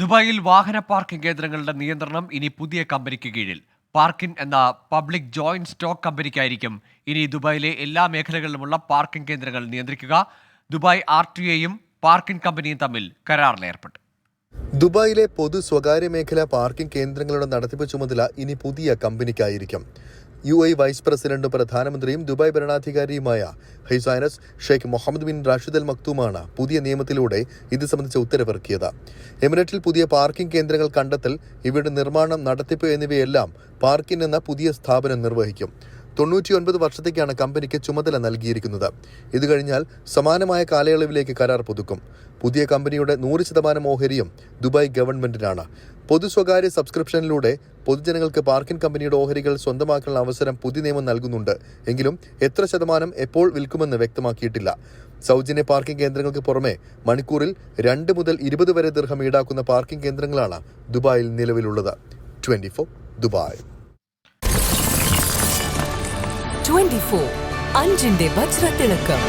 ദുബായിൽ വാഹന പാർക്കിംഗ് കേന്ദ്രങ്ങളുടെ നിയന്ത്രണം ഇനി പുതിയ കമ്പനിക്ക് കീഴിൽ. പാർക്കിൻ എന്ന പബ്ലിക് ജോയിന്റ് സ്റ്റോക്ക് കമ്പനിക്കായിരിക്കും ഇനി ദുബായിലെ എല്ലാ മേഖലകളിലുമുള്ള പാർക്കിംഗ് കേന്ദ്രങ്ങൾ നിയന്ത്രിക്കുക. ദുബായ് ആർ ടി എയും പാർക്കിൻ കമ്പനിയും തമ്മിൽ കരാറിലേർപ്പെട്ടു ദുബായിലെ പൊതു സ്വകാര്യ മേഖല പാർക്കിംഗ് കേന്ദ്രങ്ങളുടെ നടത്തിപ്പ് ചുമതല ഇനി പുതിയ കമ്പനിക്കായിരിക്കും. യു ഐ വൈസ് പ്രസിഡന്റും പ്രധാനമന്ത്രിയും Dubai ഭരണാധികാരിയുമായ highness Sheikh Mohammed bin Rashid Al മക്തൂമാണ് പുതിയ നിയമത്തിലൂടെ ഇത് സംബന്ധിച്ച ഉത്തരവിറക്കിയത്. എമിറേറ്റിൽ പുതിയ പാർക്കിംഗ് കേന്ദ്രങ്ങൾ കണ്ടെത്തൽ ഇവയുടെ നിർമ്മാണം നടത്തിപ്പ് എന്നിവയെല്ലാം പാർക്കിൻ എന്ന പുതിയ സ്ഥാപനം നിർവഹിക്കും. തൊണ്ണൂറ്റിയൊൻപത് വർഷത്തേക്കാണ് കമ്പനിക്ക് ചുമതല നൽകിയിരിക്കുന്നത്. ഇത് കഴിഞ്ഞാൽ സമാനമായ കാലയളവിലേക്ക് കരാർ പുതുക്കും. പുതിയ കമ്പനിയുടെ നൂറ് ശതമാനം ഓഹരിയും ദുബായ് ഗവൺമെന്റിനാണ്. പൊതു സ്വകാര്യ സബ്സ്ക്രിപ്ഷനിലൂടെ പൊതുജനങ്ങൾക്ക് പാർക്കിംഗ് കമ്പനിയുടെ ഓഹരികൾ സ്വന്തമാക്കാനുള്ള അവസരം പുതിയ നിയമം നൽകുന്നുണ്ട്. എങ്കിലും എത്ര ശതമാനം എപ്പോൾ വിൽക്കുമെന്ന് വ്യക്തമാക്കിയിട്ടില്ല. സൗജന്യ പാർക്കിംഗ് കേന്ദ്രങ്ങൾക്ക് പുറമെ മണിക്കൂറിൽ രണ്ട് മുതൽ ഇരുപത് വരെ ദീർഘം ഈടാക്കുന്ന പാർക്കിംഗ് കേന്ദ്രങ്ങളാണ് ദുബായിൽ നിലവിലുള്ളത്. Twenty four Dubai. അഞ്ചിന്റെ വജ്രത്തിളക്കം.